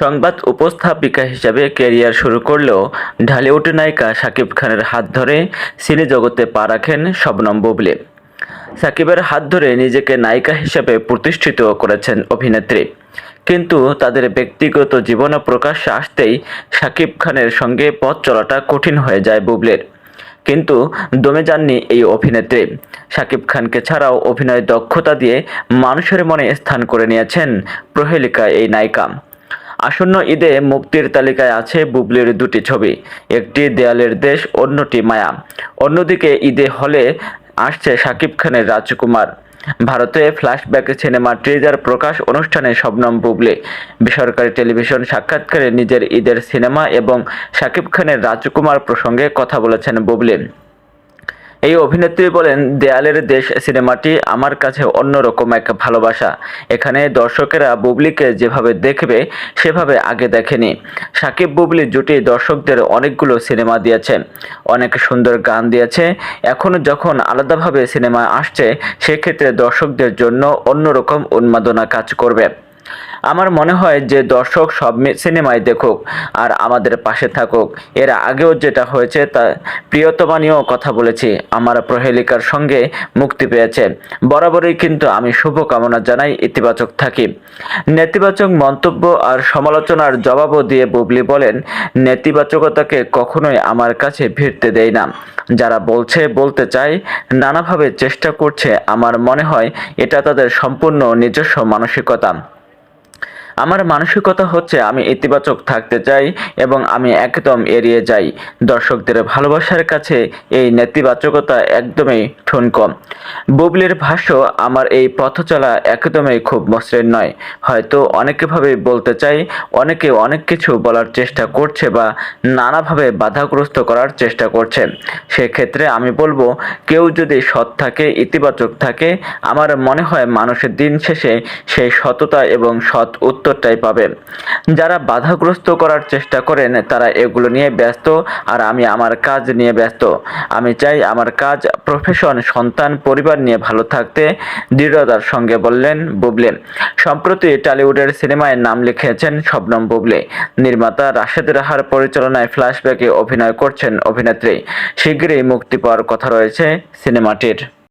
সংবাদ উপস্থাপিকা হিসেবে ক্যারিয়ার শুরু করলেও ঢালিউড নায়িকা শাকিব খানের হাত ধরে সিনে জগতে পা রাখেন শবনম বুবলি। সাকিবের হাত ধরে নিজেকে নায়িকা হিসেবে প্রতিষ্ঠিত করেছেন অভিনেত্রী। কিন্তু তাদের ব্যক্তিগত জীবনে প্রকাশ্যে আসতেই শাকিব খানের সঙ্গে পথ চলাটা কঠিন হয়ে যায় বুবলির। কিন্তু দমে যাননি এই অভিনেত্রী। শাকিব খানকে ছাড়াও অভিনয় দক্ষতা দিয়ে মানুষের মনে স্থান করে নিয়েছেন প্রহেলিকা এই নায়িকা। আসন্ন ঈদে মুক্তির তালিকায় আছে বুবলির দুটি ছবি, একটি দেয়ালের দেশ, অন্যটি মায়া। অন্যদিকে ঈদে হলে আসছে শাকিব খানের রাজকুমার। ভারতে ফ্ল্যাশব্যাক সিনেমা ট্রেজার প্রকাশ অনুষ্ঠানে শবনম বুবলি, বেসরকারি টেলিভিশন সাক্ষাৎকারে নিজের ঈদের সিনেমা এবং শাকিব খানের রাজকুমার প্রসঙ্গে কথা বলেছেন বুবলি। এই অভিনেত্রী বলেন, দেয়ালের দেশ সিনেমাটি আমার কাছে অন্যরকম এক ভালোবাসা। এখানে দর্শকেরা বুবলিকে যেভাবে দেখবে, সেভাবে আগে দেখেনি। সাকিব বুবলি জুটি দর্শকদের অনেকগুলো সিনেমা দিয়েছে, অনেক সুন্দর গান দিয়েছে। এখন যখন আলাদাভাবে সিনেমা আসছে, সেক্ষেত্রে দর্শকদের জন্য অন্যরকম উন্মাদনা কাজ করবে। আমার মনে হয় যে দর্শক সব সিনেমায় দেখুক আর আমাদের পাশে থাকুক। এর আগেও যেটা হয়েছে তা প্রিয়তমা নিয়েও কথা বলেছি। আমার প্রহেলিকার সঙ্গে মুক্তি পেয়েছে। বরাবরই কিন্তু আমি শুভকামনা জানাই ইতিবাচক থাকি। নেতিবাচক মন্তব্য আর সমালোচনার জবাবও দিয়ে বুবলি বলেন, নেতিবাচকতাকে কখনোই আমার কাছে ভিড়তে দেয় না। যারা বলছে, বলতে চায়, নানাভাবে চেষ্টা করছে। আমার মনে হয় এটা তাদের সম্পূর্ণ নিজস্ব মানসিকতা। আমার মানসিকতা হচ্ছে আমি ইতিবাচক থাকতে চাই এবং আমি একদম এড়িয়ে যাই। দর্শকদের ভালোবাসার কাছে এই নেতিবাচকতা একদমই ঠুনক বুবলির ভাষ্য, আমার এই পথ চলা একদমই খুব মসৃণ নয়। হয়তো অনেকে ভাবে বলতে চাই, অনেকে অনেক কিছু বলার চেষ্টা করছে বা নানাভাবে বাধাগ্রস্ত করার চেষ্টা করছে। সেক্ষেত্রে আমি বলব, কেউ যদি সৎ থাকে, ইতিবাচক থাকে, আমার মনে হয় মানুষের দিন শেষে সেই সততা এবং সৎ উত্তরটাই পাবে যারা বাধাগ্রস্ত করার চেষ্টা করেন, তারা এগুলো নিয়ে ব্যস্ত আর আমি আমার কাজ নিয়ে ব্যস্ত। আমি চাই আমার কাজ প্রফেশন সন্তান, পরিবার নিয়ে ভালো থাকতে, দৃঢ়তার সঙ্গে বললেন বুবলে। সম্প্রতি টলিউডের সিনেমায় নাম লিখিয়েছেন শবনম বুবলে। নির্মাতা রাশেদ রাহার পরিচালনায় ফ্ল্যাশব্যাকে অভিনয় করছেন অভিনেত্রী। শীঘ্রই মুক্তি পাওয়ার কথা রয়েছে সিনেমাটির।